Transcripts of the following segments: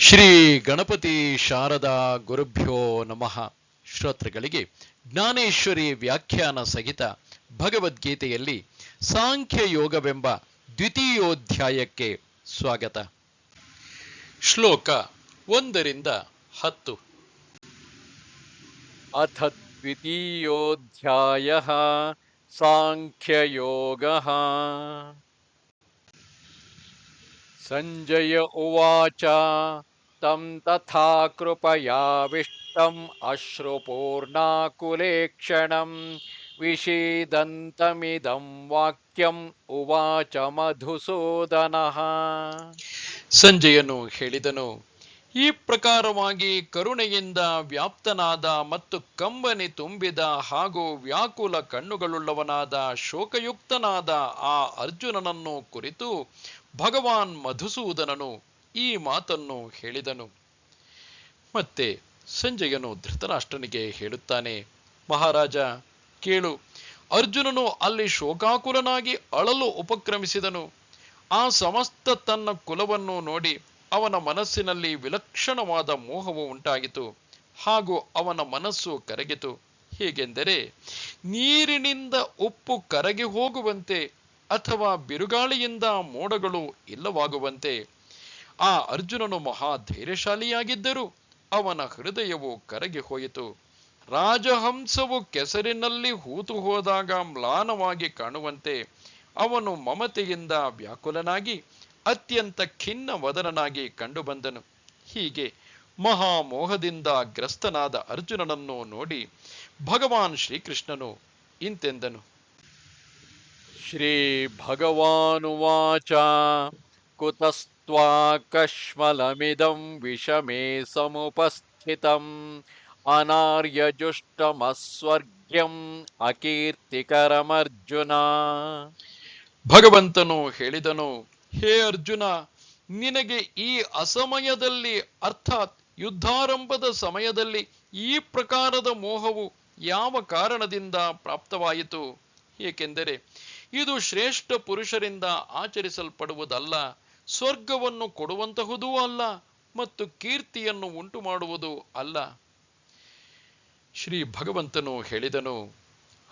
ಶ್ರೀ ಗಣಪತಿ ಶಾರದಾ ಗುರುಭ್ಯೋ ನಮಃ. ಶ್ರೋತೃಗಳಿಗೆ ಜ್ಞಾನೇಶ್ವರಿ ವ್ಯಾಖ್ಯಾನ ಸಹಿತ ಭಗವದ್ಗೀತೆಯಲ್ಲಿ ಸಾಂಖ್ಯ ಯೋಗವೆಂಬ ದ್ವಿತೀಯೋಧ್ಯಾಯಕ್ಕೆ ಸ್ವಾಗತ. ಶ್ಲೋಕ ಒಂದರಿಂದ ಹತ್ತು. ಅಥ ದ್ವಿತೀಯೋಧ್ಯಾಯ ಸಾಂಖ್ಯಯೋಗ सञ्जय उवाच तं तथा कृपयाविष्टम् अश्रुपूर्णाकुलेक्षणं विषीदन्तमिदं वाक्यम् उवाच मधुसूदनः ಸಂಜಯನು ಹೇಳಿದನು ಈ ಪ್ರಕಾರವಾಗಿ ಕರುಣೆಯಿಂದ ವ್ಯಾಪ್ತನಾದ ಮತ್ತು ಕಂಬನಿ ತುಂಬಿದ ಹಾಗೂ ವ್ಯಾಕುಲ ಕಣ್ಣುಗಳುಳ್ಳವನಾದ ಶೋಕಯುಕ್ತನಾದ ಆ ಅರ್ಜುನನನ್ನು ಕುರಿತು ಭಗವಾನ್ ಮಧುಸೂದನನು ಈ ಮಾತನ್ನು ಹೇಳಿದನು. ಮತ್ತೆ ಸಂಜಯನು ಧೃತರಾಷ್ಟ್ರನಿಗೆ ಹೇಳುತ್ತಾನೆ, ಮಹಾರಾಜ, ಕೇಳು. ಅರ್ಜುನನು ಅಲ್ಲಿ ಶೋಕಾಕುಲನಾಗಿ ಅಳಲು ಉಪಕ್ರಮಿಸಿದನು. ಆ ಸಮಸ್ತ ತನ್ನ ಕುಲವನ್ನು ನೋಡಿ ಅವನ ಮನಸ್ಸಿನಲ್ಲಿ ವಿಲಕ್ಷಣವಾದ ಮೋಹವು ಉಂಟಾಗಿತು ಹಾಗೂ ಅವನ ಮನಸ್ಸು ಕರಗಿತು. ಹೇಗೆಂದರೆ, ನೀರಿನಿಂದ ಉಪ್ಪು ಕರಗಿ ಹೋಗುವಂತೆ ಅಥವಾ ಬಿರುಗಾಳಿಯಿಂದ ಮೋಡಗಳು ಇಲ್ಲವಾಗುವಂತೆ ಆ ಅರ್ಜುನನು ಮಹಾ ಧೈರ್ಯಶಾಲಿಯಾಗಿದ್ದರೂ ಅವನ ಹೃದಯವು ಕರಗಿ ಹೋಯಿತು. ರಾಜಹಂಸವು ಕೆಸರಿನಲ್ಲಿ ಹೂತು ಹೋದಾಗ ಮ್ಲಾನವಾಗಿ ಕಾಣುವಂತೆ ಅವನು ಮಮತೆಯಿಂದ ವ್ಯಾಕುಲನಾಗಿ, ಅತ್ಯಂತ ಖಿನ್ನ ವದನನಾಗಿ ಕಂಡುಬಂದನು. ಹೀಗೆ ಮಹಾಮೋಹದಿಂದ ಗ್ರಸ್ತನಾದ ಅರ್ಜುನನನ್ನು ನೋಡಿ ಭಗವಾನ್ ಶ್ರೀಕೃಷ್ಣನು ಇಂತೆಂದನು. श्रीभगवानुवाच कुतस्त्वाकश्मलमिदं विषमे समुपस्थितम् अनार्यजुष्टमस्वर्ग्यम् अकीर्तिकरमर्जुन ಭಗವಂತನು ಹೇಳಿದನು ಹೇ ಅರ್ಜುನ ನಿನಗೆ ಈ ಅಸಮಯದಲ್ಲಿ ಅರ್ಥಾತ್ ಯುದ್ಧಾರಂಭದ ಸಮಯದಲ್ಲಿ ಈ ಪ್ರಕಾರದ ಮೋಹವು ಯಾವ ಕಾರಣದಿಂದ ಪ್ರಾಪ್ತವಾಯಿತು ಏಕೆಂದರೆ ಇದು ಶ್ರೇಷ್ಠ ಪುರುಷರಿಂದ ಆಚರಿಸಲ್ಪಡುವುದಲ್ಲ, ಸ್ವರ್ಗವನ್ನು ಕೊಡುವಂತಹುದೂ ಅಲ್ಲ ಮತ್ತು ಕೀರ್ತಿಯನ್ನು ಉಂಟು ಮಾಡುವುದು ಅಲ್ಲ. ಶ್ರೀ ಭಗವಂತನು ಹೇಳಿದನು,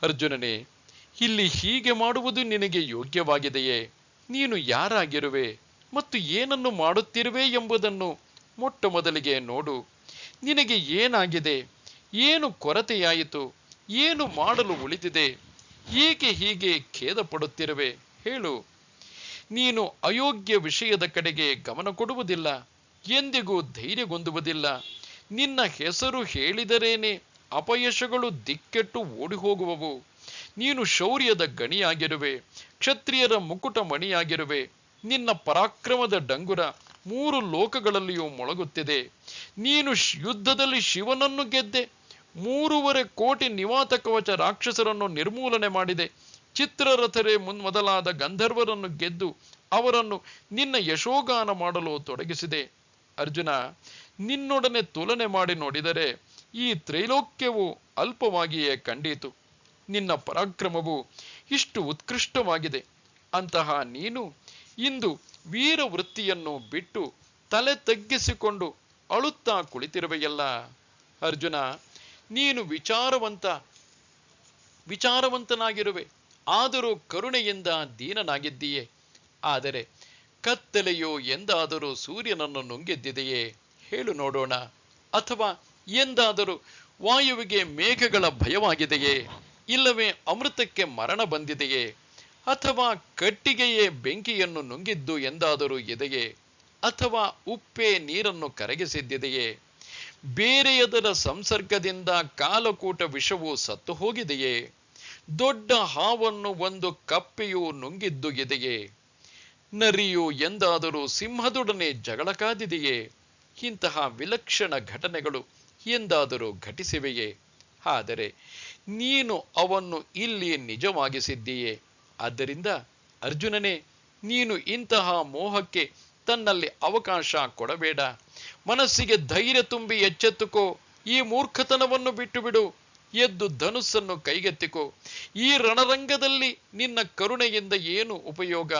ಅರ್ಜುನನೇ, ಇಲ್ಲಿ ಹೀಗೆ ಮಾಡುವುದು ನಿನಗೆ ಯೋಗ್ಯವಾಗಿದೆಯೇ? ನೀನು ಯಾರಾಗಿರುವೆ ಮತ್ತು ಏನನ್ನು ಮಾಡುತ್ತಿರುವೆ ಎಂಬುದನ್ನು ಮೊಟ್ಟ ಮೊದಲಿಗೆ ನೋಡು. ನಿನಗೆ ಏನಾಗಿದೆ? ಏನು ಕೊರತೆಯಾಯಿತು? ಏನು ಮಾಡಲು ಉಳಿದಿದೆ? ಏಕೆ ಹೀಗೆ ಖೇದ ಪಡುತ್ತಿರುವೆ. ಹೇಳು, ನೀನು ಅಯೋಗ್ಯ ವಿಷಯದ ಕಡೆಗೆ ಗಮನ ಕೊಡುವುದಿಲ್ಲ, ಎಂದಿಗೂ ಧೈರ್ಯಗೊಂದುವುದಿಲ್ಲ ನಿನ್ನ ಹೆಸರು ಹೇಳಿದರೇನೆ, ಅಪಯಶಗಳು ದಿಕ್ಕೆಟ್ಟು ಓಡಿ ಹೋಗುವವು ನೀನು ಶೌರ್ಯದ ಗಣಿಯಾಗಿರುವೆ, ಕ್ಷತ್ರಿಯರ ಮುಕುಟ ಮಣಿಯಾಗಿರುವೆ. ನಿನ್ನ ಪರಾಕ್ರಮದ ಡಂಗುರ ಮೂರು ಲೋಕಗಳಲ್ಲಿಯೂ ಮೊಳಗುತ್ತಿದೆ. ನೀನು ಯುದ್ಧದಲ್ಲಿ ಶಿವನನ್ನು ಗೆದ್ದೆ ಮೂರುವರೆ ಕೋಟಿ ನಿವಾತ ಕವಚ ರಾಕ್ಷಸರನ್ನು ನಿರ್ಮೂಲನೆ ಮಾಡಿದೆ. ಚಿತ್ರರಥರೇ ಮುನ್ ಮೊದಲಾದ ಗಂಧರ್ವರನ್ನು ಗೆದ್ದು ಅವರನ್ನು ನಿನ್ನ ಯಶೋಗಾನ ಮಾಡಲು ತೊಡಗಿಸಿದೆ. ಅರ್ಜುನ, ನಿನ್ನೊಡನೆ ತುಲನೆ ಮಾಡಿ ನೋಡಿದರೆ ಈ ತ್ರೈಲೋಕ್ಯವು ಅಲ್ಪವಾಗಿಯೇ ಕಂಡೀತು. ನಿನ್ನ ಪರಾಕ್ರಮವು ಇಷ್ಟು ಉತ್ಕೃಷ್ಟವಾಗಿದೆ. ಅಂತಹ ನೀನು ಇಂದು ವೀರ ವೃತ್ತಿಯನ್ನು ಬಿಟ್ಟು ತಲೆ ತಗ್ಗಿಸಿಕೊಂಡು ಅಳುತ್ತಾ ಕುಳಿತಿರುವೆಯಲ್ಲ. ಅರ್ಜುನ ನೀನು ವಿಚಾರವಂತ, ವಿಚಾರವಂತನಾಗಿರುವೆ. ಆದರೂ ಕರುಣೆಯಿಂದ ದೀನನಾಗಿದ್ದೀಯೆ. ಆದರೆ ಕತ್ತಲೆಯೋ ಎಂದಾದರೂ ಸೂರ್ಯನನ್ನು ನುಂಗಿದ್ದಿದೆಯೇ? ಹೇಳು ನೋಡೋಣ. ಅಥವಾ ಎಂದಾದರೂ ವಾಯುವಿಗೆ ಮೇಘಗಳ ಭಯವಾಗಿದೆಯೇ? ಇಲ್ಲವೇ ಅಮೃತಕ್ಕೆ ಮರಣ ಬಂದಿದೆಯೇ? ಅಥವಾ ಕಟ್ಟಿಗೆಯೇ ಬೆಂಕಿಯನ್ನು ನುಂಗಿದ್ದು ಎಂದಾದರೂ ಇದೆಯೇ? ಅಥವಾ ಉಪ್ಪೇ ನೀರನ್ನು ಕರಗಿಸಿದ್ದಿದೆಯೇ? ಬೇರೆಯದರ ಸಂಸರ್ಗದಿಂದ ಕಾಲಕೂಟ ವಿಷವು ಸತ್ತು ಹೋಗಿದೆಯೇ? ದೊಡ್ಡ ಹಾವನ್ನು ಒಂದು ಕಪ್ಪೆಯು ನುಂಗಿದ್ದು ಇದೆಯೇ ನರಿಯು ಎಂದಾದರೂ ಸಿಂಹದೊಡನೆ ಜಗಳ ಕಾದಿದೆಯೇ? ಇಂತಹ ವಿಲಕ್ಷಣ ಘಟನೆಗಳು ಎಂದಾದರೂ ಘಟಿಸಿವೆಯೇ? ಆದರೆ ನೀನು ಅವನ್ನು ಇಲ್ಲಿ ನಿಜವಾಗಿಸಿದ್ದೀಯೇ? ಆದ್ದರಿಂದ ಅರ್ಜುನನೇ, ನೀನು ಇಂತಹ ಮೋಹಕ್ಕೆ ತನ್ನಲ್ಲಿ ಅವಕಾಶ ಕೊಡಬೇಡ. ಮನಸ್ಸಿಗೆ ಧೈರ್ಯ ತುಂಬಿ ಎಚ್ಚೆತ್ತುಕೋ. ಈ ಮೂರ್ಖತನವನ್ನು ಬಿಟ್ಟು ಬಿಡು ಎದ್ದು ಧನುಸ್ಸನ್ನು ಕೈಗೆತ್ತಿಕೋ. ಈ ರಣರಂಗದಲ್ಲಿ ನಿನ್ನ ಕರುಣೆಯಿಂದ ಏನು ಉಪಯೋಗ?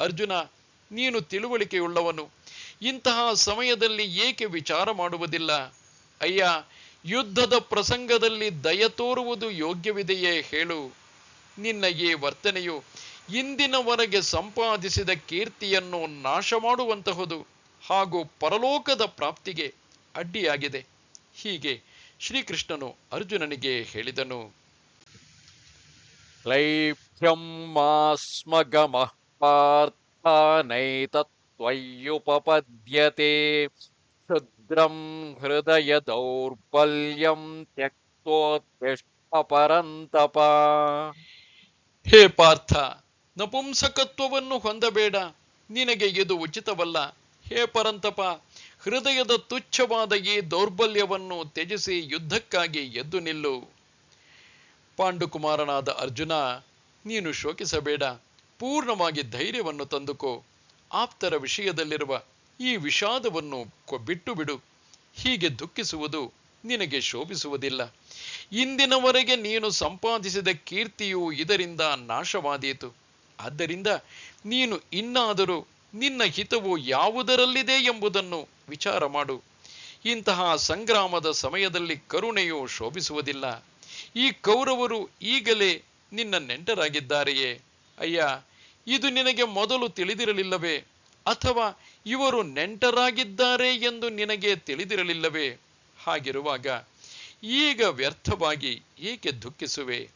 ಅರ್ಜುನ, ನೀನು ತಿಳುವಳಿಕೆಯುಳ್ಳವನು. ಇಂತಹ ಸಮಯದಲ್ಲಿ ಏಕೆ ವಿಚಾರ ಮಾಡುವುದಿಲ್ಲ? ಅಯ್ಯ, ಯುದ್ಧದ ಪ್ರಸಂಗದಲ್ಲಿ ದಯ ತೋರುವುದು ಯೋಗ್ಯವಿದೆಯೇ ಹೇಳು. ನಿನ್ನ ಈ ವರ್ತನೆಯು ಇಂದಿನವರೆಗೆ ಸಂಪಾದಿಸಿದ ಕೀರ್ತಿಯನ್ನು ನಾಶ ಮಾಡುವಂತಹುದು ಹಾಗೂ ಪರಲೋಕದ ಪ್ರಾಪ್ತಿಗೆ ಅಡ್ಡಿಯಾಗಿದೆ. ಹೀಗೆ ಶ್ರೀಕೃಷ್ಣನು ಅರ್ಜುನನಿಗೆ ಹೇಳಿದನು. ಮಾಸ್ಮಗಮಃ ನೈತತ್ವಯ್ಯುಪಪದ್ಯತೆ ಕ್ಷುದ್ರಂ ಹೃದಯ ದೌರ್ಬಲ್ಯಂ ತ್ಯಕ್ತೋತ್ಪರಂತಪ ಪರಂತಪ ಹೇ ಪಾರ್ಥ ನಪುಂಸಕತ್ವವನ್ನು ಹೊಂದಬೇಡ. ನಿನಗೆ ಇದು ಉಚಿತವಲ್ಲ. ಹೇ ಪರಂತಪ, ಹೃದಯದ ತುಚ್ಛವಾದ ಈ ದೌರ್ಬಲ್ಯವನ್ನು ತ್ಯಜಿಸಿ ಯುದ್ಧಕ್ಕಾಗಿ ಎದ್ದು ನಿಲ್ಲು. ಪಾಂಡುಕುಮಾರನಾದ ಅರ್ಜುನ, ನೀನು ಶೋಕಿಸಬೇಡ, ಪೂರ್ಣವಾಗಿ ಧೈರ್ಯವನ್ನು ತಂದುಕೋ. ಆಪ್ತರ ವಿಷಯದಲ್ಲಿರುವ ಈ ವಿಷಾದವನ್ನು ಬಿಟ್ಟು ಬಿಡು ಹೀಗೆ ದುಃಖಿಸುವುದು ನಿನಗೆ ಶೋಭಿಸುವುದಿಲ್ಲ. ಇಂದಿನವರೆಗೆ ನೀನು ಸಂಪಾದಿಸಿದ ಕೀರ್ತಿಯು ಇದರಿಂದ ನಾಶವಾದೀತು. ಆದ್ದರಿಂದ ನೀನು ಇನ್ನಾದರೂ ನಿನ್ನ ಹಿತವು ಯಾವುದರಲ್ಲಿದೆ ಎಂಬುದನ್ನು ವಿಚಾರ ಮಾಡು. ಇಂತಹ ಸಂಗ್ರಾಮದ ಸಮಯದಲ್ಲಿ ಕರುಣೆಯು ಶೋಭಿಸುವುದಿಲ್ಲ. ಈ ಕೌರವರು ಈಗಲೇ ನಿನ್ನ ನೆಂಟರಾಗಿದ್ದಾರೆಯೇ? ಅಯ್ಯ, ಇದು ನಿನಗೆ ಮೊದಲು ತಿಳಿದಿರಲಿಲ್ಲವೇ? ಅಥವಾ ಇವರು ನೆಂಟರಾಗಿದ್ದಾರೆ ಎಂದು ನಿನಗೆ ತಿಳಿದಿರಲಿಲ್ಲವೇ? ಹಾಗಿರುವಾಗ ಈಗ ವ್ಯರ್ಥವಾಗಿ ಏಕೆ ದುಃಖಿಸುವೆ?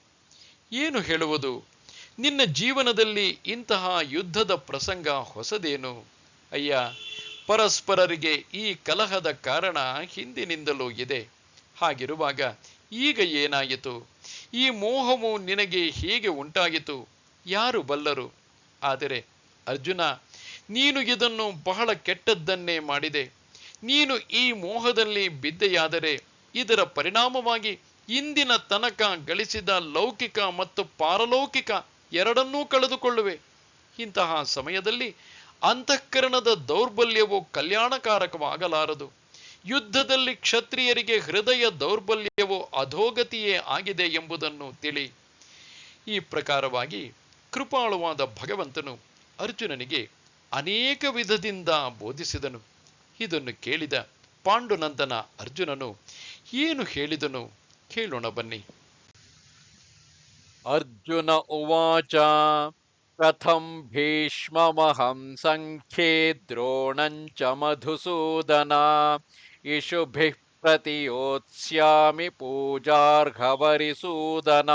ಏನು ಹೇಳುವುದು? ನಿನ್ನ ಜೀವನದಲ್ಲಿ ಇಂತಹ ಯುದ್ಧದ ಪ್ರಸಂಗ ಹೊಸದೇನು? ಅಯ್ಯ, ಪರಸ್ಪರರಿಗೆ ಈ ಕಲಹದ ಕಾರಣ ಹಿಂದಿನಿಂದಲೂ ಇದೆ. ಹಾಗಿರುವಾಗ ಈಗ ಏನಾಯಿತು? ಈ ಮೋಹವು ನಿನಗೆ ಹೇಗೆ ಉಂಟಾಯಿತು? ಯಾರು ಬಲ್ಲರು? ಆದರೆ ಅರ್ಜುನ, ನೀನು ಇದನ್ನು ಬಹಳ ಕೆಟ್ಟದ್ದನ್ನೇ ಮಾಡಿದೆ. ನೀನು ಈ ಮೋಹದಲ್ಲಿ ಬಿದ್ದೆಯಾದರೆ ಇದರ ಪರಿಣಾಮವಾಗಿ ಇಂದಿನ ತನಕ ಗಳಿಸಿದ ಲೌಕಿಕ ಮತ್ತು ಪಾರಲೌಕಿಕ ಎರಡನ್ನೂ ಕಳೆದುಕೊಳ್ಳುವೆ. ಇಂತಹ ಸಮಯದಲ್ಲಿ ಅಂತಃಕರಣದ ದೌರ್ಬಲ್ಯವು ಕಲ್ಯಾಣಕಾರಕವಾಗಲಾರದು. ಯುದ್ಧದಲ್ಲಿ ಕ್ಷತ್ರಿಯರಿಗೆ ಹೃದಯ ದೌರ್ಬಲ್ಯವು ಅಧೋಗತಿಯೇ ಆಗಿದೆ ಎಂಬುದನ್ನು ತಿಳಿ. ಈ ಪ್ರಕಾರವಾಗಿ ಕೃಪಾಳುವಾದ ಭಗವಂತನು ಅರ್ಜುನನಿಗೆ ಅನೇಕ ವಿಧದಿಂದ ಬೋಧಿಸಿದನು. ಇದನ್ನು ಕೇಳಿದ ಪಾಂಡುನಂದನ ಅರ್ಜುನನು, ಏನು ಹೇಳಿದನು? ಕೇಳೋಣ ಬನ್ನಿ. ಅರ್ಜುನ ಉವಾಚ ಕಥಂ ಭೀಷ್ಮಮಹಂ ಸಂಖ್ಯೆ ದ್ರೋಣಂಚ ಮಧುಸೂದನ, ಇಶುಭಿ ಪ್ರತಿಯೋತ್ಸ್ಯಾಮಿ ಪೂಜಾರ್ಹವರಿಸೂದನ.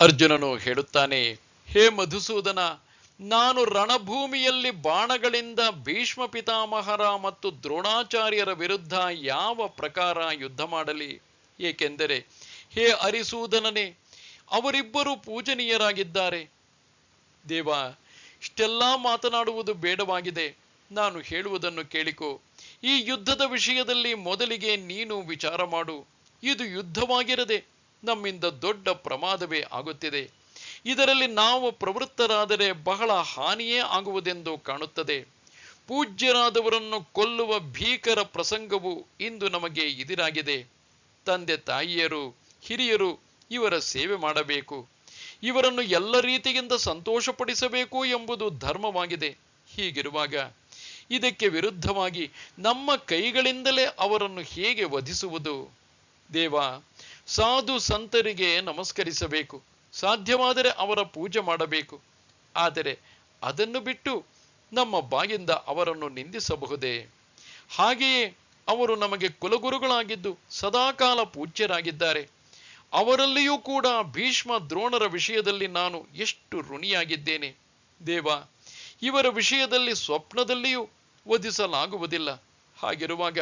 ಅರ್ಜುನನು ಹೇಳುತ್ತಾನೆ, ಹೇ ಮಧುಸೂದನ, ನಾನು ರಣಭೂಮಿಯಲ್ಲಿ ಬಾಣಗಳಿಂದ ಭೀಷ್ಮ ಪಿತಾಮಹರ ಮತ್ತು ದ್ರೋಣಾಚಾರ್ಯರ ವಿರುದ್ಧ ಯಾವ ಪ್ರಕಾರ ಯುದ್ಧ ಮಾಡಲಿ? ಏಕೆಂದರೆ, ಹೇ ಅರಿಸೂದನನೇ ಅವರಿಬ್ಬರು ಪೂಜನೀಯರಾಗಿದ್ದಾರೆ. ದೇವ, ಇಷ್ಟೆಲ್ಲ ಮಾತನಾಡುವುದು ಬೇಡವಾಗಿದೆ. ನಾನು ಹೇಳುವುದನ್ನು ಕೇಳಿಕೋ. ಈ ಯುದ್ಧದ ವಿಷಯದಲ್ಲಿ ಮೊದಲಿಗೆ ನೀನು ವಿಚಾರ ಮಾಡು. ಇದು ಯುದ್ಧವಾಗಿರದೆ ನಮ್ಮಿಂದ ದೊಡ್ಡ ಪ್ರಮಾದವೇ ಆಗುತ್ತಿದೆ. ಇದರಲ್ಲಿ ನಾವು ಪ್ರವೃತ್ತರಾದರೆ ಬಹಳ ಹಾನಿಯೇ ಆಗುವುದೆಂದು ಕಾಣುತ್ತದೆ. ಪೂಜ್ಯರಾದವರನ್ನು ಕೊಲ್ಲುವ ಭೀಕರ ಪ್ರಸಂಗವು ಇಂದು ನಮಗೆ ಎದುರಾಗಿದೆ. ತಂದೆ ತಾಯಿಯರು, ಹಿರಿಯರು ಇವರ ಸೇವೆ ಮಾಡಬೇಕು. ಇವರನ್ನು ಎಲ್ಲ ರೀತಿಯಿಂದ ಸಂತೋಷಪಡಿಸಬೇಕು ಎಂಬುದು ಧರ್ಮವಾಗಿದೆ. ಹೀಗಿರುವಾಗ ಇದಕ್ಕೆ ವಿರುದ್ಧವಾಗಿ ನಮ್ಮ ಕೈಗಳಿಂದಲೇ ಅವರನ್ನು ಹೇಗೆ ವಧಿಸುವುದು? ದೇವ, ಸಾಧು ಸಂತರಿಗೆ ನಮಸ್ಕರಿಸಬೇಕು. ಸಾಧ್ಯವಾದರೆ ಅವರ ಪೂಜೆ ಮಾಡಬೇಕು. ಆದರೆ ಅದನ್ನು ಬಿಟ್ಟು ನಮ್ಮ ಬಾಯಿಂದ ಅವರನ್ನು ನಿಂದಿಸಬಹುದೇ? ಹಾಗೆಯೇ ಅವರು ನಮಗೆ ಕುಲಗುರುಗಳಾಗಿದ್ದು ಸದಾಕಾಲ ಪೂಜ್ಯರಾಗಿದ್ದಾರೆ. ಅವರಲ್ಲಿಯೂ ಕೂಡ ಭೀಷ್ಮ ದ್ರೋಣರ ವಿಷಯದಲ್ಲಿ ನಾನು ಎಷ್ಟು ಋಣಿಯಾಗಿದ್ದೇನೆ. ದೇವ, ಇವರ ವಿಷಯದಲ್ಲಿ ಸ್ವಪ್ನದಲ್ಲಿಯೂ ವಧಿಸಲಾಗುವುದಿಲ್ಲ. ಹಾಗಿರುವಾಗ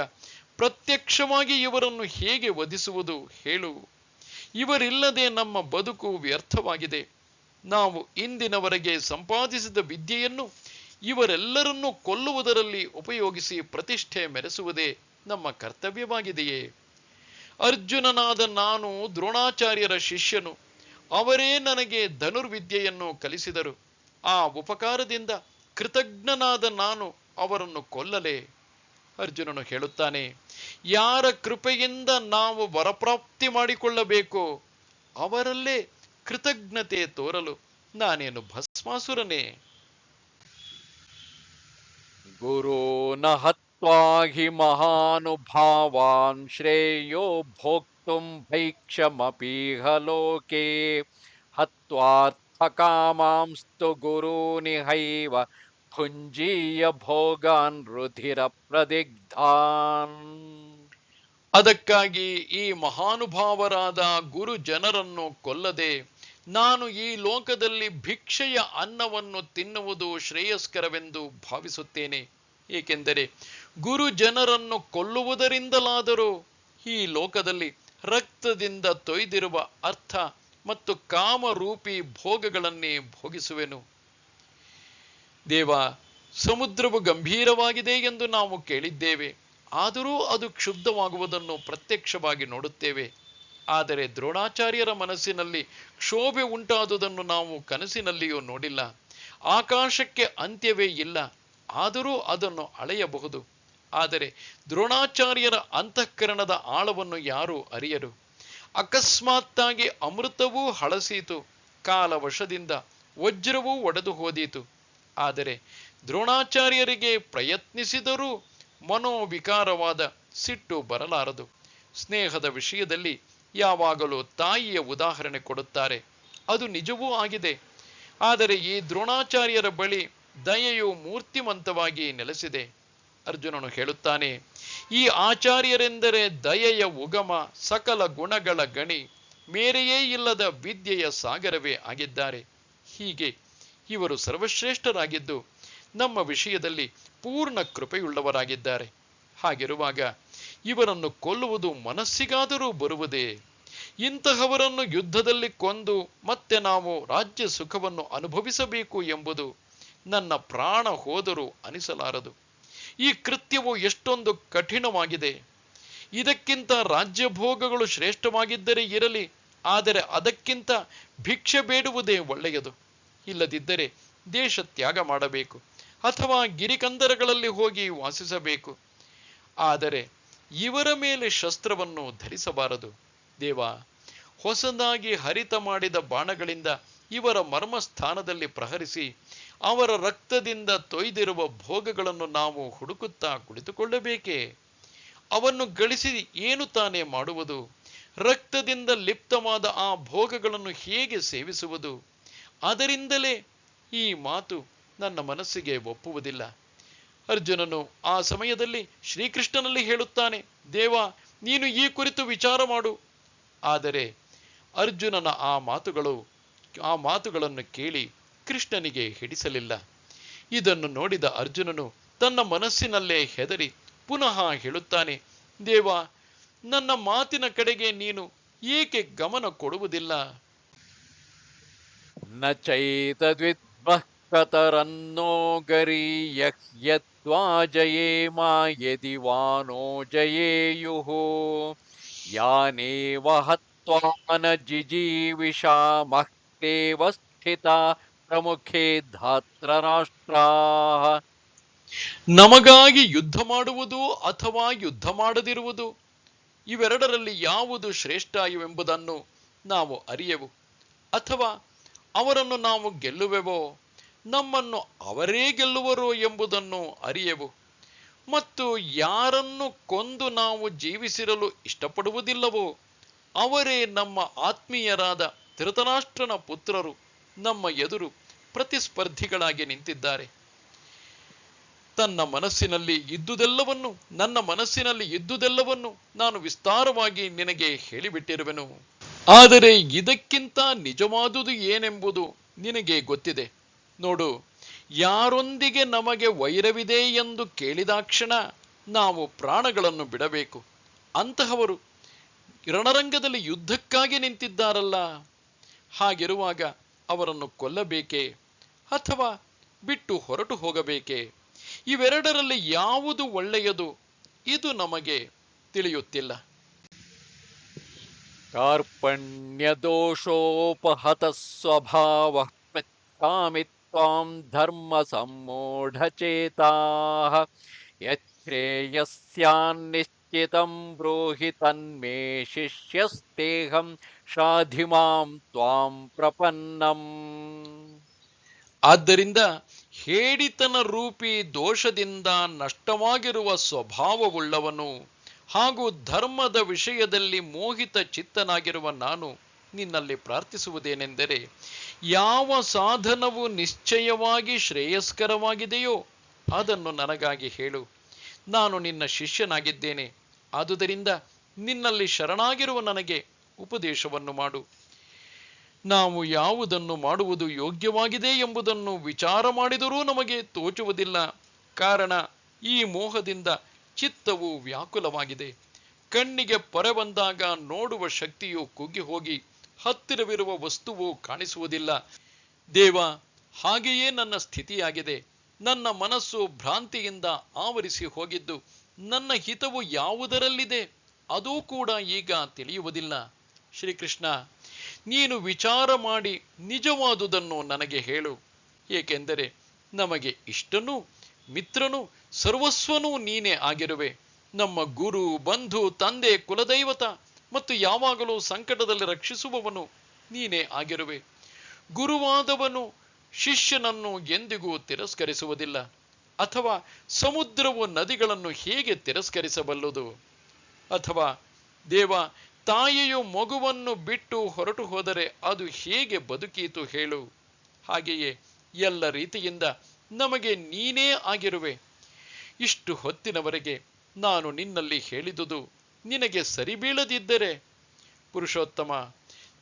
ಪ್ರತ್ಯಕ್ಷವಾಗಿ ಇವರನ್ನು ಹೇಗೆ ವಧಿಸುವುದು ಹೇಳು. ಇವರಿಲ್ಲದೆ ನಮ್ಮ ಬದುಕು ವ್ಯರ್ಥವಾಗಿದೆ. ನಾವು ಇಂದಿನವರೆಗೆ ಸಂಪಾದಿಸಿದ ವಿದ್ಯೆಯನ್ನು ಇವರೆಲ್ಲರನ್ನೂ ಕೊಲ್ಲುವುದರಲ್ಲಿ ಉಪಯೋಗಿಸಿ ಪ್ರತಿಷ್ಠೆ ಮೆರೆಸುವುದೇ ನಮ್ಮ ಕರ್ತವ್ಯವಾಗಿದೆಯೇ. ಅರ್ಜುನನಾದ ನಾನು ದ್ರೋಣಾಚಾರ್ಯರ ಶಿಷ್ಯನು. ಅವರೇ ನನಗೆ ಧನುರ್ವಿದ್ಯೆಯನ್ನು ಕಲಿಸಿದರು. ಆ ಉಪಕಾರದಿಂದ ಕೃತಜ್ಞನಾದ ನಾನು ಅವರನ್ನು ಕೊಲ್ಲಲೆ. ಅರ್ಜುನನು ಹೇಳುತ್ತಾನೆ, ಯಾರ ಕೃಪೆಯಿಂದ ನಾವು ವರಪ್ರಾಪ್ತಿ ಮಾಡಿಕೊಳ್ಳಬೇಕು ಅವರಲ್ಲೇ ಕೃತಜ್ಞತೆ ತೋರಲು ನಾನೇನು ಭಸ್ಮಾಸುರನೇ? ಗುರು ನಹತ್ हि महानुभावान् श्रेयो भोक्तुं भैक्षमपीह लोके हत्वार्थकामांस्तु गुरूनिहैव भुञ्जीय भोगान् रुधिरप्रदिग्धान् ಅದಕ್ಕಾಗಿ ಈ ಮಹಾನುಭಾವರಾದ ಗುರು ಜನರನ್ನು ಕೊಲ್ಲದೆ ನಾನು ಈ ಲೋಕದಲ್ಲಿ ಭಿಕ್ಷೆಯ ಅನ್ನವನ್ನು ತಿನ್ನುವುದು ಶ್ರೇಯಸ್ಕರವೆಂದು ಭಾವಿಸುತ್ತೇನೆ ಏಕೆಂದರೆ ಗುರು ಜನರನ್ನು ಕೊಲ್ಲುವುದರಿಂದಲಾದರೂ ಈ ಲೋಕದಲ್ಲಿ ರಕ್ತದಿಂದ ತೊಯ್ದಿರುವ ಅರ್ಥ ಮತ್ತು ಕಾಮರೂಪಿ ಭೋಗಗಳನ್ನೇ ಭೋಗಿಸುವೆನು. ದೇವ, ಸಮುದ್ರವು ಗಂಭೀರವಾಗಿದೆ ಎಂದು ನಾವು ಕೇಳಿದ್ದೇವೆ. ಆದರೂ ಅದು ಕ್ಷುಬ್ಧವಾಗುವುದನ್ನು ಪ್ರತ್ಯಕ್ಷವಾಗಿ ನೋಡುತ್ತೇವೆ. ಆದರೆ ದ್ರೋಣಾಚಾರ್ಯರ ಮನಸ್ಸಿನಲ್ಲಿ ಕ್ಷೋಭೆ ಉಂಟಾದುದನ್ನು ನಾವು ಕನಸಿನಲ್ಲಿಯೂ ನೋಡಿಲ್ಲ. ಆಕಾಶಕ್ಕೆ ಅಂತ್ಯವೇ ಇಲ್ಲ. ಆದರೂ ಅದನ್ನು ಅಳೆಯಬಹುದು. ಆದರೆ ದ್ರೋಣಾಚಾರ್ಯರ ಅಂತಃಕರಣದ ಆಳವನ್ನು ಯಾರೂ ಅರಿಯರು? ಅಕಸ್ಮಾತ್ತಾಗಿ ಅಮೃತವೂ ಹಳಸೀತು, ಕಾಲವಶದಿಂದ ವಜ್ರವೂ ಒಡೆದು ಹೋದೀತು. ಆದರೆ ದ್ರೋಣಾಚಾರ್ಯರಿಗೆ ಪ್ರಯತ್ನಿಸಿದರೂ ಮನೋವಿಕಾರವಾದ ಸಿಟ್ಟು ಬರಲಾರದು. ಸ್ನೇಹದ ವಿಷಯದಲ್ಲಿ ಯಾವಾಗಲೂ ತಾಯಿಯ ಉದಾಹರಣೆ ಕೊಡುತ್ತಾರೆ. ಅದು ನಿಜವೂ ಆಗಿದೆ. ಆದರೆ ಈ ದ್ರೋಣಾಚಾರ್ಯರ ಬಳಿ ದಯೆಯು ಮೂರ್ತಿಮಂತವಾಗಿ ನೆಲೆಸಿದೆ. ಅರ್ಜುನನು ಹೇಳುತ್ತಾನೆ, ಈ ಆಚಾರ್ಯರೆಂದರೆ ದಯೆಯ ಉಗಮ, ಸಕಲ ಗುಣಗಳ ಗಣಿ, ಮೇರೆಯೇ ಇಲ್ಲದ ವಿದ್ಯೆಯ ಸಾಗರವೇ ಆಗಿದ್ದಾರೆ. ಹೀಗೆ ಇವರು ಸರ್ವಶ್ರೇಷ್ಠರಾಗಿದ್ದು ನಮ್ಮ ವಿಷಯದಲ್ಲಿ ಪೂರ್ಣ ಕೃಪೆಯುಳ್ಳವರಾಗಿದ್ದಾರೆ. ಹಾಗಿರುವಾಗ ಇವರನ್ನು ಕೊಲ್ಲುವುದು ಮನಸ್ಸಿಗಾದರೂ ಬರುವುದೇ? ಇಂತಹವರನ್ನು ಯುದ್ಧದಲ್ಲಿ ಕೊಂದು ಮತ್ತೆ ನಾವು ರಾಜ್ಯ ಸುಖವನ್ನು ಅನುಭವಿಸಬೇಕು ಎಂಬುದು ನನ್ನ ಪ್ರಾಣ ಹೋದರೂ ಅನಿಸಲಾರದು. ಈ ಕೃತ್ಯವು ಎಷ್ಟೊಂದು ಕಠಿಣವಾಗಿದೆ. ಇದಕ್ಕಿಂತ ರಾಜ್ಯ ಭೋಗಗಳು ಶ್ರೇಷ್ಠವಾಗಿದ್ದರೆ ಇರಲಿ, ಆದರೆ ಅದಕ್ಕಿಂತ ಭಿಕ್ಷೆ ಬೇಡುವುದೇ ಒಳ್ಳೆಯದು. ಇಲ್ಲದಿದ್ದರೆ ದೇಶ ತ್ಯಾಗ ಮಾಡಬೇಕು, ಅಥವಾ ಗಿರಿಕಂದರಗಳಲ್ಲಿ ಹೋಗಿ ವಾಸಿಸಬೇಕು. ಆದರೆ ಇವರ ಮೇಲೆ ಶಸ್ತ್ರವನ್ನು ಧರಿಸಬಾರದು. ದೇವ, ಹೊಸದಾಗಿ ಹರಿತ ಮಾಡಿದ ಬಾಣಗಳಿಂದ ಇವರ ಮರ್ಮಸ್ಥಾನದಲ್ಲಿ ಪ್ರಹರಿಸಿ ಅವರ ರಕ್ತದಿಂದ ತೊಯ್ದಿರುವ ಭೋಗಗಳನ್ನು ನಾವು ಹುಡುಕುತ್ತಾ ಕುಳಿತುಕೊಳ್ಳಬೇಕೇ? ಅವನ್ನು ಗಳಿಸಿ ಏನು ತಾನೇ ಮಾಡುವುದು? ರಕ್ತದಿಂದ ಲಿಪ್ತವಾದ ಆ ಭೋಗಗಳನ್ನು ಹೇಗೆ ಸೇವಿಸುವುದು? ಅದರಿಂದಲೇ ಈ ಮಾತು ನನ್ನ ಮನಸ್ಸಿಗೆ ಒಪ್ಪುವುದಿಲ್ಲ. ಅರ್ಜುನನು ಆ ಸಮಯದಲ್ಲಿ ಶ್ರೀಕೃಷ್ಣನಲ್ಲಿ ಹೇಳುತ್ತಾನೆ, ದೇವ, ನೀನು ಈ ಕುರಿತು ವಿಚಾರ ಮಾಡು. ಆದರೆ ಅರ್ಜುನನ ಆ ಮಾತುಗಳು ಆ ಮಾತುಗಳನ್ನು ಕೇಳಿ ಕೃಷ್ಣನಿಗೆ ಹಿಡಿಸಲಿಲ್ಲ. ಇದನ್ನು ನೋಡಿದ ಅರ್ಜುನನು ತನ್ನ ಮನಸ್ಸಿನಲ್ಲೇ ಹೆದರಿ ಪುನಃ ಹೇಳುತ್ತಾನೆ, ದೇವ, ನನ್ನ ಮಾತಿನ ಕಡೆಗೆ ನೀನು ಏಕೆ ಗಮನ ಕೊಡುವುದಿಲ್ಲ? ನ ಚೈತದ್ವಿದ್ಭಕ್ತರನ್ನೋ ಜಯೇ ಮಾ ಯದಿ ವಾನೋ ಜಯೇಯುಃ ಯಾನೇವ ಹತ್ವಾನ ಜಿಜೀವಿಷಾಮಃ ಸ್ಥಿತ ಪ್ರಮುಖೇ ಧಾತ್ರರಾಷ್ಟ್ರಾ ನಮಗಾಗಿ ಯುದ್ಧ ಮಾಡುವುದು ಅಥವಾ ಯುದ್ಧ ಮಾಡದಿರುವುದು? ಇವೆರಡರಲ್ಲಿ ಯಾವುದು ಶ್ರೇಷ್ಠ ಇವೆಂಬುದನ್ನು ನಾವು ಅರಿಯೆವು. ಅಥವಾ ಅವರನ್ನು ನಾವು ಗೆಲ್ಲುವೆವೋ? ನಮ್ಮನ್ನು ಅವರೇ ಗೆಲ್ಲುವರೋ ಎಂಬುದನ್ನು ಅರಿಯೆವು. ಮತ್ತು ಯಾರನ್ನು ಕೊಂದು ನಾವು ಜೀವಿಸಿರಲು ಇಷ್ಟಪಡುವುದಿಲ್ಲವೋ? ಅವರೇ ನಮ್ಮ ಆತ್ಮೀಯರಾದ ಧೃತರಾಷ್ಟ್ರನ ಪುತ್ರರು ನಮ್ಮ ಎದುರು ಪ್ರತಿಸ್ಪರ್ಧಿಗಳಾಗಿ ನಿಂತಿದ್ದಾರೆ. ತನ್ನ ಮನಸ್ಸಿನಲ್ಲಿ ಇದ್ದುದೆಲ್ಲವನ್ನು, ನನ್ನ ಮನಸ್ಸಿನಲ್ಲಿ ಇದ್ದುದೆಲ್ಲವನ್ನು ನಾನು ವಿಸ್ತಾರವಾಗಿ ನಿನಗೆ ಹೇಳಿಬಿಟ್ಟಿರುವೆನು. ಆದರೆ ಇದಕ್ಕಿಂತ ನಿಜವಾದುದು ಏನೆಂಬುದು ನಿನಗೆ ಗೊತ್ತಿದೆ. ನೋಡು, ಯಾರೊಂದಿಗೆ ನಮಗೆ ವೈರವಿದೆ ಎಂದು ಕೇಳಿದಾಕ್ಷಣ ನಾವು ಪ್ರಾಣಗಳನ್ನು ಬಿಡಬೇಕು. ಅಂತಹವರು ರಣರಂಗದಲ್ಲಿ ಯುದ್ಧಕ್ಕಾಗಿ ನಿಂತಿದ್ದಾರಲ್ಲ. ಹಾಗಿರುವಾಗ ಅವರನ್ನು ಕೊಲ್ಲಬೇಕೆ ಅಥವಾ ಬಿಟ್ಟು ಹೊರಟು ಹೋಗಬೇಕೆ? ಇವೆರಡರಲ್ಲಿ ಯಾವುದು ಒಳ್ಳೆಯದು? ಇದು ನಮಗೆ ತಿಳಿಯುತ್ತಿಲ್ಲ. ಕಾರ್ಪಣ್ಯ ದೋಷೋಪಹತ ಸ್ವಭಾವ ಕಾಮಿತ್ವಾಂ ಧರ್ಮ ಸಂಮೂಢಚೇತಾ ಯಚ್ಛ್ರೇಯಸ್ಯಾನ್ನಿಶ್ಚಿತಂ ಬ್ರೋಹಿ ಶಿಷ್ಯಸ್ತೇಹಂ ಶಾಧಿಮಾಂ ತ್ವಾಂ ಪ್ರಪನ್ನಂ. ಆದ್ದರಿಂದ ಹೇಡಿತನ ರೂಪಿ ದೋಷದಿಂದ ನಷ್ಟವಾಗಿರುವ ಸ್ವಭಾವವುಳ್ಳವನು ಹಾಗೂ ಧರ್ಮದ ವಿಷಯದಲ್ಲಿ ಮೋಹಿತ ಚಿತ್ತನಾಗಿರುವ ನಾನು ನಿನ್ನಲ್ಲಿ ಪ್ರಾರ್ಥಿಸುವುದೇನೆಂದರೆ, ಯಾವ ಸಾಧನವು ನಿಶ್ಚಯವಾಗಿ ಶ್ರೇಯಸ್ಕರವಾಗಿದೆಯೋ ಅದನ್ನು ನನಗಾಗಿ ಹೇಳು. ನಾನು ನಿನ್ನ ಶಿಷ್ಯನಾಗಿದ್ದೇನೆ. ಆದುದರಿಂದ ನಿನ್ನಲ್ಲಿ ಶರಣಾಗಿರುವ ನನಗೆ ಉಪದೇಶವನ್ನು ಮಾಡು. ನಾವು ಯಾವುದನ್ನು ಮಾಡುವುದು ಯೋಗ್ಯವಾಗಿದೆ ಎಂಬುದನ್ನು ವಿಚಾರ ಮಾಡಿದರೂ ನಮಗೆ ತೋಚುವುದಿಲ್ಲ. ಕಾರಣ, ಈ ಮೋಹದಿಂದ ಚಿತ್ತವು ವ್ಯಾಕುಲವಾಗಿದೆ. ಕಣ್ಣಿಗೆ ಪೊರೆ ಬಂದಾಗ ನೋಡುವ ಶಕ್ತಿಯು ಕುಗ್ಗಿ ಹೋಗಿ ಹತ್ತಿರವಿರುವ ವಸ್ತುವು ಕಾಣಿಸುವುದಿಲ್ಲ. ದೇವ, ಹಾಗೆಯೇ ನನ್ನ ಸ್ಥಿತಿಯಾಗಿದೆ. ನನ್ನ ಮನಸ್ಸು ಭ್ರಾಂತಿಯಿಂದ ಆವರಿಸಿ ಹೋಗಿದ್ದು, ನನ್ನ ಹಿತವು ಯಾವುದರಲ್ಲಿದೆ? ಅದೂ ಕೂಡ ಈಗ ತಿಳಿಯುವುದಿಲ್ಲ. ಶ್ರೀಕೃಷ್ಣ, ನೀನು ವಿಚಾರ ಮಾಡಿ ನಿಜವಾದುದನ್ನು ನನಗೆ ಹೇಳು. ಏಕೆಂದರೆ ನಮಗೆ ಇಷ್ಟನೂ ಮಿತ್ರನು ಸರ್ವಸ್ವನೂ ನೀನೇ ಆಗಿರುವೆ. ನಮ್ಮ ಗುರು, ಬಂಧು, ತಂದೆ, ಕುಲದೈವತ ಮತ್ತು ಯಾವಾಗಲೂ ಸಂಕಟದಲ್ಲಿ ರಕ್ಷಿಸುವವನು ನೀನೇ ಆಗಿರುವೆ. ಗುರುವಾದವನು ಶಿಷ್ಯನನ್ನು ಎಂದಿಗೂ ತಿರಸ್ಕರಿಸುವುದಿಲ್ಲ ಅಥವಾ ಸಮುದ್ರವು ನದಿಗಳನ್ನು ಹೇಗೆ ತಿರಸ್ಕರಿಸಬಲ್ಲದು? ಅಥವಾ ದೇವ ತಾಯಿಯು ಮಗುವನ್ನು ಬಿಟ್ಟು ಹೊರಟು ಹೋದರೆ ಅದು ಹೇಗೆ ಬದುಕೀತು ಹೇಳು. ಹಾಗೆಯೇ ಎಲ್ಲ ರೀತಿಯಿಂದ ನಮಗೆ ನೀನೇ ಆಗಿರುವೆ. ಇಷ್ಟು ಹೊತ್ತಿನವರೆಗೆ ನಾನು ನಿನ್ನಲ್ಲಿ ಹೇಳಿದುದು ನಿನಗೆ ಸರಿಬೀಳದಿದ್ದರೆ. ಪುರುಷೋತ್ತಮ,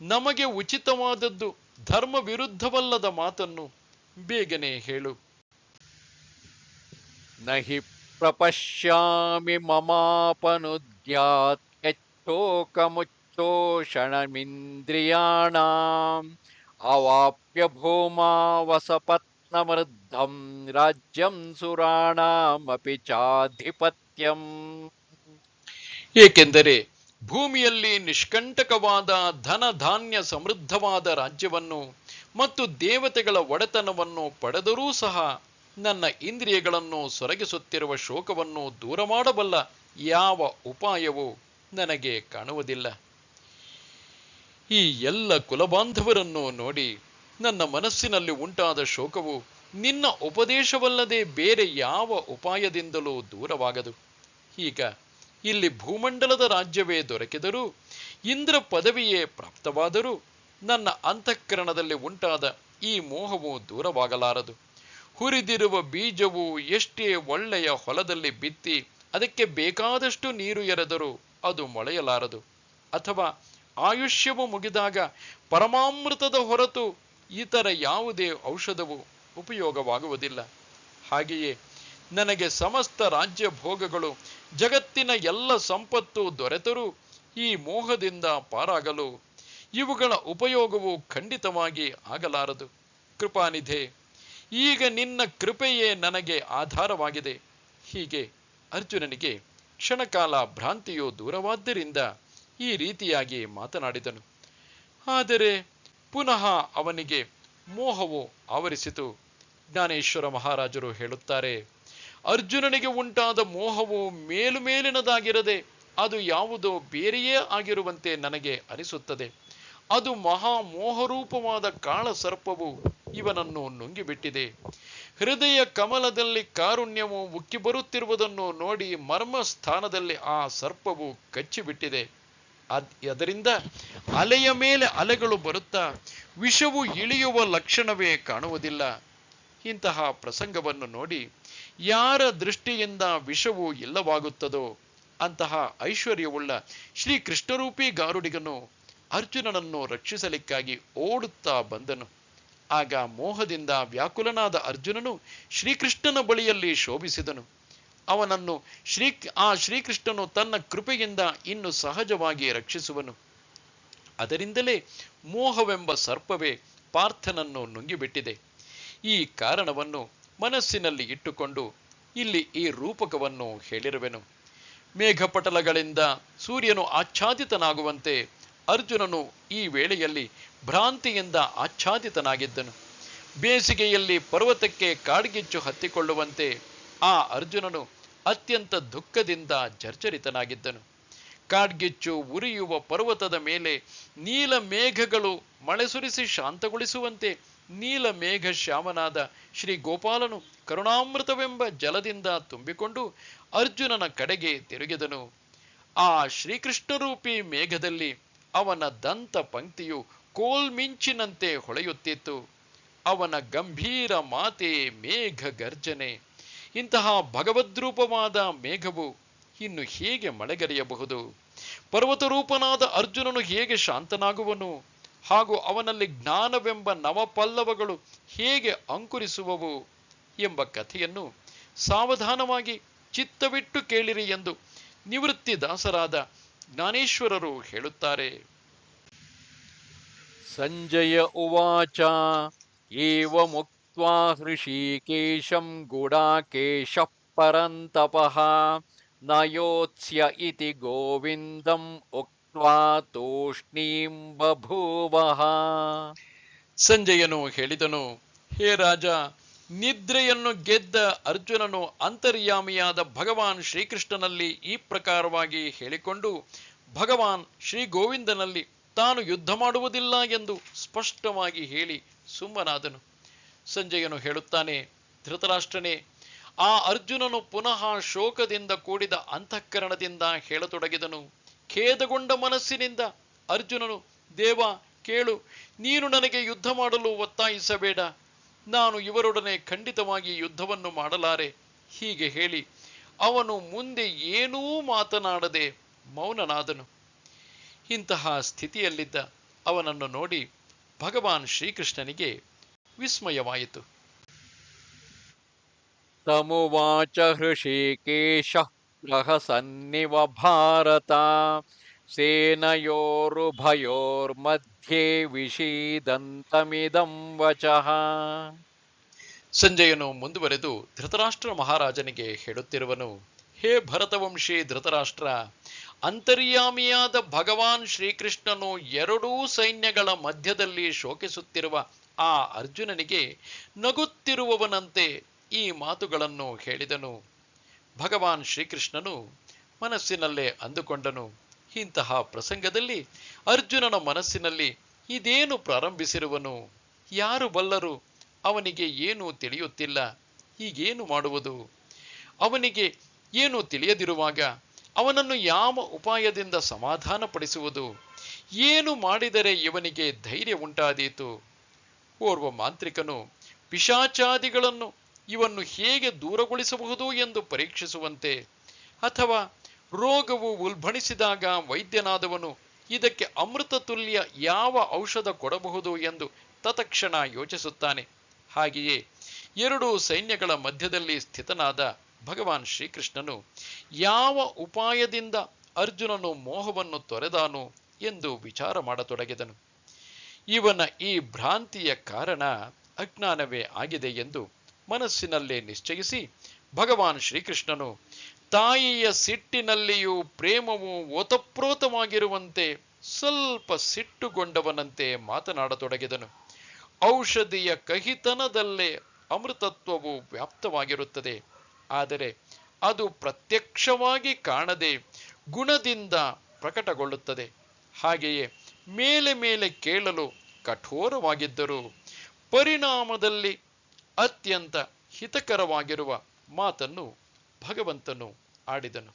ನಮಗೆ ಉಚಿತವಾದದ್ದು ಧರ್ಮ ವಿರುದ್ಧವಲ್ಲದ ಮಾತನ್ನು ಬೇಗನೆ ಹೇಳು. ನಹಿ ಪ್ರಪಶ್ಯಾಮಿ ಮಮಾಪನುದ್ಯಾತ್. ममापनुद्यात् यच्छोकमुच्छोषणमिन्द्रियाणाम् अवाप्य भूमावसपत्नमृद्धं राज्यं सुराणामपि चाधिपत्यम् ಏಕೆಂದರೆ ಭೂಮಿಯಲ್ಲಿ ನಿಷ್ಕಂಟಕವಾದ ಧನ ಧಾನ್ಯ ಸಮೃದ್ಧವಾದ ರಾಜ್ಯವನ್ನು ಮತ್ತು ದೇವತೆಗಳ ಒಡೆತನವನ್ನು ಪಡೆದರೂ ಸಹ ನನ್ನ ಇಂದ್ರಿಯಗಳನ್ನು ಸೊರಗಿಸುತ್ತಿರುವ ಶೋಕವನ್ನು ದೂರ ಮಾಡಬಲ್ಲ ಯಾವ ಉಪಾಯವೂ ನನಗೆ ಕಾಣುವುದಿಲ್ಲ. ಈ ಎಲ್ಲ ಕುಲಬಾಂಧವರನ್ನು ನೋಡಿ ನನ್ನ ಮನಸ್ಸಿನಲ್ಲಿ ಉಂಟಾದ ಶೋಕವು ನಿನ್ನ ಉಪದೇಶವಲ್ಲದೆ ಬೇರೆ ಯಾವ ಉಪಾಯದಿಂದಲೂ ದೂರವಾಗದು. ಈಗ ಇಲ್ಲಿ ಭೂಮಂಡಲದ ರಾಜ್ಯವೇ ದೊರಕಿದರೂ, ಇಂದ್ರ ಪದವಿಯೇ ಪ್ರಾಪ್ತವಾದರೂ ನನ್ನ ಅಂತಃಕರಣದಲ್ಲಿ ಉಂಟಾದ ಈ ಮೋಹವು ದೂರವಾಗಲಾರದು. ಹುರಿದಿರುವ ಬೀಜವು ಎಷ್ಟೇ ಒಳ್ಳೆಯ ಹೊಲದಲ್ಲಿ ಬಿತ್ತಿ ಅದಕ್ಕೆ ಬೇಕಾದಷ್ಟು ನೀರು ಎರೆದರೂ ಅದು ಮೊಳೆಯಲಾರದು. ಅಥವಾ ಆಯುಷ್ಯವು ಮುಗಿದಾಗ ಪರಮಾಮೃತದ ಹೊರತು ಇತರ ಯಾವುದೇ ಔಷಧವು ಉಪಯೋಗವಾಗುವುದಿಲ್ಲ. ಹಾಗೆಯೇ ನನಗೆ ಸಮಸ್ತ ರಾಜ್ಯ ಭೋಗಗಳು, ಜಗತ್ತಿನ ಎಲ್ಲ ಸಂಪತ್ತು ದೊರೆತರೂ ಈ ಮೋಹದಿಂದ ಪಾರಾಗಲು ಇವುಗಳ ಉಪಯೋಗವು ಖಂಡಿತವಾಗಿ ಆಗಲಾರದು. ಕೃಪಾನಿಧೆ, ಈಗ ನಿನ್ನ ಕೃಪೆಯೇ ನನಗೆ ಆಧಾರವಾಗಿದೆ. ಹೀಗೆ ಅರ್ಜುನನಿಗೆ ಕ್ಷಣಕಾಲ ಭ್ರಾಂತಿಯು ದೂರವಾದ್ದರಿಂದ ಈ ರೀತಿಯಾಗಿ ಮಾತನಾಡಿದನು. ಆದರೆ ಪುನಃ ಅವನಿಗೆ ಮೋಹವು ಆವರಿಸಿತು. ಜ್ಞಾನೇಶ್ವರ ಮಹಾರಾಜರು ಹೇಳುತ್ತಾರೆ, ಅರ್ಜುನನಿಗೆ ಉಂಟಾದ ಮೋಹವು ಮೇಲುಮೇಲಿನದಾಗಿರದೆ ಅದು ಯಾವುದೋ ಬೇರೆಯೇ ಆಗಿರುವಂತೆ ನನಗೆ ಅನಿಸುತ್ತದೆ. ಅದು ಮಹಾಮೋಹರೂಪವಾದ ಕಾಳಸರ್ಪವು ಕಾಳ ಸರ್ಪವು ಇವನನ್ನು ನುಂಗಿಬಿಟ್ಟಿದೆ ಹೃದಯ ಕಮಲದಲ್ಲಿ ಕಾರುಣ್ಯವು ಉಕ್ಕಿ ಬರುತ್ತಿರುವುದನ್ನು ನೋಡಿ ಮರ್ಮ ಸ್ಥಾನದಲ್ಲಿ ಆ ಸರ್ಪವು ಕಚ್ಚಿಬಿಟ್ಟಿದೆ. ಅದ್ ಅದರಿಂದ ಅಲೆಯ ಮೇಲೆ ಅಲೆಗಳು ಬರುತ್ತಾ ವಿಷವು ಇಳಿಯುವ ಲಕ್ಷಣವೇ ಕಾಣುವುದಿಲ್ಲ. ಇಂತಹ ಪ್ರಸಂಗವನ್ನು ನೋಡಿ ಯಾರ ದೃಷ್ಟಿಯಿಂದ ವಿಷವು ಇಲ್ಲವಾಗುತ್ತದೋ ಅಂತಹ ಐಶ್ವರ್ಯವುಳ್ಳ ಶ್ರೀಕೃಷ್ಣರೂಪಿ ಗಾರುಡಿಗನು ಅರ್ಜುನನನ್ನು ರಕ್ಷಿಸಲಿಕ್ಕಾಗಿ ಓಡುತ್ತಾ ಬಂದನು. ಆಗ ಮೋಹದಿಂದ ವ್ಯಾಕುಲನಾದ ಅರ್ಜುನನು ಶ್ರೀಕೃಷ್ಣನ ಬಳಿಯಲ್ಲಿ ಶೋಭಿಸಿದನು. ಅವನನ್ನು ಶ್ರೀ, ಆ ಶ್ರೀಕೃಷ್ಣನು ತನ್ನ ಕೃಪೆಯಿಂದ ಇನ್ನು ಸಹಜವಾಗಿ ರಕ್ಷಿಸುವನು. ಅದರಿಂದಲೇ ಮೋಹವೆಂಬ ಸರ್ಪವೇ ಪಾರ್ಥನನ್ನು ನುಂಗಿಬಿಟ್ಟಿದೆ. ಈ ಕಾರಣವನ್ನು ಮನಸ್ಸಿನಲ್ಲಿ ಇಟ್ಟುಕೊಂಡು ಇಲ್ಲಿ ಈ ರೂಪಕವನ್ನು ಹೇಳಿರುವೆನು. ಮೇಘಪಟಲಗಳಿಂದ ಸೂರ್ಯನು ಆಚ್ಛಾದಿತನಾಗುವಂತೆ ಅರ್ಜುನನು ಈ ವೇಳೆಯಲ್ಲಿ ಭ್ರಾಂತಿಯಿಂದ ಆಚ್ಛಾದಿತನಾಗಿದ್ದನು. ಬೇಸಿಗೆಯಲ್ಲಿ ಪರ್ವತಕ್ಕೆ ಕಾಡ್ಗಿಚ್ಚು ಹತ್ತಿಕೊಳ್ಳುವಂತೆ ಆ ಅರ್ಜುನನು ಅತ್ಯಂತ ದುಃಖದಿಂದ ಜರ್ಜರಿತನಾಗಿದ್ದನು. ಕಾಡ್ಗಿಚ್ಚು ಉರಿಯುವ ಪರ್ವತದ ಮೇಲೆ ನೀಲ ಮೇಘಗಳು ಮಳೆ ಸುರಿಸಿ ಶಾಂತಗೊಳಿಸುವಂತೆ ನೀಲಮೇಘ ಶ್ಯಾಮನಾದ ಶ್ರೀ ಗೋಪಾಲನು ಕರುಣಾಮೃತವೆಂಬ ಜಲದಿಂದ ತುಂಬಿಕೊಂಡು ಅರ್ಜುನನ ಕಡೆಗೆ ತಿರುಗಿದನು. ಆ ಶ್ರೀಕೃಷ್ಣರೂಪಿ ಮೇಘದಲ್ಲಿ ಅವನ ದಂತ ಪಂಕ್ತಿಯು ಕೋಲ್ಮಿಂಚಿನಂತೆ ಹೊಳೆಯುತ್ತಿತ್ತು. ಅವನ ಗಂಭೀರ ಮಾತೆ ಮೇಘ ಗರ್ಜನೆ ಇಂತಹ ಭಗವದ್ರೂಪವಾದ ಮೇಘವು ಇನ್ನು ಹೇಗೆ ಮಳೆಗರೆಯಬಹುದು? ಪರ್ವತರೂಪನಾದ ಅರ್ಜುನನು ಹೇಗೆ ಶಾಂತನಾಗುವನು? ಹಾಗೂ ಅವನಲ್ಲಿ ಜ್ಞಾನವೆಂಬ ನವಪಲ್ಲವಗಳು ಹೇಗೆ ಅಂಕುರಿಸುವವು ಎಂಬ ಕಥೆಯನ್ನು ಸಾವಧಾನವಾಗಿ ಚಿತ್ತವಿಟ್ಟು ಕೇಳಿರಿ ಎಂದು ನಿವೃತ್ತಿ ದಾಸರಾದ ಜ್ಞಾನೇಶ್ವರರು ಹೇಳುತ್ತಾರೆ ಸಂಜಯ ಉವಾಚ ಏವಮುಕ್ತ್ವಾ ಹೃಷೀಕೇಶಂ ಗುಡಾಕೇಶ ಪರಂತಪಃ ನಯೋತ್ಸ್ಯ ಇತಿ ಗೋವಿಂದಂ ಉಕ್ತ್ವಾ ತೂಷ್ಣೀಂ ಬಭೂವಃ. ಸಂಜಯನು ಹೇಳಿದನು ಹೇ ರಾಜ ನಿದ್ರೆಯನ್ನು ಗೆದ್ದ ಅರ್ಜುನನು ಅಂತರ್ಯಾಮಿಯಾದ ಭಗವಾನ್ ಶ್ರೀಕೃಷ್ಣನಲ್ಲಿ ಈ ಪ್ರಕಾರವಾಗಿ ಹೇಳಿಕೊಂಡು, ಭಗವಾನ್ ಶ್ರೀ ಗೋವಿಂದನಲ್ಲಿ ತಾನು ಯುದ್ಧ ಮಾಡುವುದಿಲ್ಲ ಎಂದು ಸ್ಪಷ್ಟವಾಗಿ ಹೇಳಿ ಸುಮ್ಮನಾದನು. ಸಂಜಯನು ಹೇಳುತ್ತಾನೆ, ಧೃತರಾಷ್ಟ್ರನೇ, ಆ ಅರ್ಜುನನು ಪುನಃ ಶೋಕದಿಂದ ಕೂಡಿದ ಅಂತಃಕರಣದಿಂದ ಹೇಳತೊಡಗಿದನು. ಖೇದಗೊಂಡ ಮನಸ್ಸಿನಿಂದ ಅರ್ಜುನನು, ದೇವ, ಕೇಳು, ನೀನು ನನಗೆ ಯುದ್ಧ ಮಾಡಲು ಒತ್ತಾಯಿಸಬೇಡ. ನಾನು ಇವರೊಡನೆ ಖಂಡಿತವಾಗಿ ಯುದ್ಧವನ್ನು ಮಾಡಲಾರೆ. ಹೀಗೆ ಹೇಳಿ ಅವನು ಮುಂದೆ ಏನೂ ಮಾತನಾಡದೆ ಮೌನನಾದನು. ಇಂತಹ ಸ್ಥಿತಿಯಲ್ಲಿದ್ದ ಅವನನ್ನು ನೋಡಿ ಭಗವಾನ್ ಶ್ರೀಕೃಷ್ಣನಿಗೆ ವಿಸ್ಮಯವಾಯಿತು. ತಮುವಾಚ ಹೃಷಿಕೇಶ ಪ್ರಹಸನ್ನಿವ ಭಾರತ. ಸೇನಯೋರುಭಯೋರ್ಮಧ್ಯೆ ವಿಷೀದಂತಮಿದಂ ವಚಃ. ಸಂಜಯನು ಮುಂದುವರೆದು ಧೃತರಾಷ್ಟ್ರ ಮಹಾರಾಜನಿಗೆ ಹೇಳುತ್ತಿರುವನು, ಹೇ ಭರತವಂಶಿ ಧೃತರಾಷ್ಟ್ರ, ಅಂತರ್ಯಾಮಿಯಾದ ಭಗವಾನ್ ಶ್ರೀಕೃಷ್ಣನು ಎರಡೂ ಸೈನ್ಯಗಳ ಮಧ್ಯದಲ್ಲಿ ಶೋಕಿಸುತ್ತಿರುವ ಆ ಅರ್ಜುನನಿಗೆ ನಗುತ್ತಿರುವವನಂತೆ ಈ ಮಾತುಗಳನ್ನು ಹೇಳಿದನು. ಭಗವಾನ್ ಶ್ರೀಕೃಷ್ಣನು ಮನಸ್ಸಿನಲ್ಲೇ ಅಂದುಕೊಂಡನು. ಇಂತಹ ಪ್ರಸಂಗದಲ್ಲಿ ಅರ್ಜುನನ ಮನಸ್ಸಿನಲ್ಲಿ ಇದೇನು ಪ್ರಾರಂಭಿಸಿರುವನು? ಯಾರು ಬಲ್ಲರು? ಅವನಿಗೆ ಏನು ತಿಳಿಯುತ್ತಿಲ್ಲ? ಈಗೇನು ಮಾಡುವುದು? ಅವನಿಗೆ ಏನು ತಿಳಿಯದಿರುವಾಗ ಅವನನ್ನು ಯಾವ ಉಪಾಯದಿಂದ ಸಮಾಧಾನಪಡಿಸುವುದು? ಏನು ಮಾಡಿದರೆ ಇವನಿಗೆ ಧೈರ್ಯ ಉಂಟಾದೀತು? ಓರ್ವ ಮಾಂತ್ರಿಕನು, ಪಿಶಾಚಾದಿಗಳನ್ನು ಇವನ್ನು ಹೇಗೆ ದೂರಗೊಳಿಸಬಹುದು ಎಂದು ಪರೀಕ್ಷಿಸುವಂತೆ? ಅಥವಾ ರೋಗವು ಉಲ್ಬಣಿಸಿದಾಗ ವೈದ್ಯನಾದವನು, ಇದಕ್ಕೆ ಅಮೃತ ತುಲ್ಯ ಯಾವ ಔಷಧ ಕೊಡಬಹುದು? ಎಂದು ತತಕ್ಷಣ ಯೋಚಿಸುತ್ತಾನೆ. ಹಾಗೆಯೇ ಎರಡು ಸೈನ್ಯಗಳ ಮಧ್ಯದಲ್ಲಿ ಸ್ಥಿತನಾದ ಭಗವಾನ್ ಶ್ರೀಕೃಷ್ಣನು, ಯಾವ ಉಪಾಯದಿಂದ ಅರ್ಜುನನು ಮೋಹವನ್ನು ತೊರೆದಾನು? ಎಂದು ವಿಚಾರ ಮಾಡತೊಡಗಿದನು. ಇವನ ಈ ಭ್ರಾಂತಿಯ ಕಾರಣ ಅಜ್ಞಾನವೇ ಆಗಿದೆ ಎಂದು ಮನಸ್ಸಿನಲ್ಲೇ ನಿಶ್ಚಯಿಸಿ ಭಗವಾನ್ ಶ್ರೀಕೃಷ್ಣನು, ತಾಯಿಯ ಸಿಟ್ಟಿನಲ್ಲಿಯೂ ಪ್ರೇಮವು ಓತಪ್ರೋತವಾಗಿರುವಂತೆ ಸ್ವಲ್ಪ ಸಿಟ್ಟುಗೊಂಡವನಂತೆ ಮಾತನಾಡತೊಡಗಿದನು. ಔಷಧಿಯ ಕಹಿತನದಲ್ಲೇ ಅಮೃತತ್ವವು ವ್ಯಾಪ್ತವಾಗಿರುತ್ತದೆ. ಆದರೆ ಅದು ಪ್ರತ್ಯಕ್ಷವಾಗಿ ಕಾಣದೆ ಗುಣದಿಂದ ಪ್ರಕಟಗೊಳ್ಳುತ್ತದೆ. ಹಾಗೆಯೇ ಮೇಲೆ ಮೇಲೆ ಕೇಳಲು ಕಠೋರವಾಗಿದ್ದರೂ ಪರಿಣಾಮದಲ್ಲಿ ಅತ್ಯಂತ ಹಿತಕರವಾಗಿರುವ ಮಾತನ್ನು ಭಗವಂತನು ಆಡಿದನು.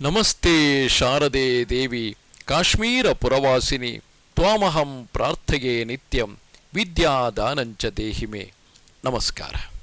ನಮಸ್ತೆ ಶಾರದೆ ದೇವಿ ಕಾಶ್ಮೀರ ಪುರವಾಸಿನಿ ತ್ವಾಮಹಂ ಪ್ರಾರ್ಥೆಯೇ ನಿತ್ಯಂ ವಿದ್ಯಾದಾನಂಚ ದೇಹಿಮೆ. ನಮಸ್ಕಾರ.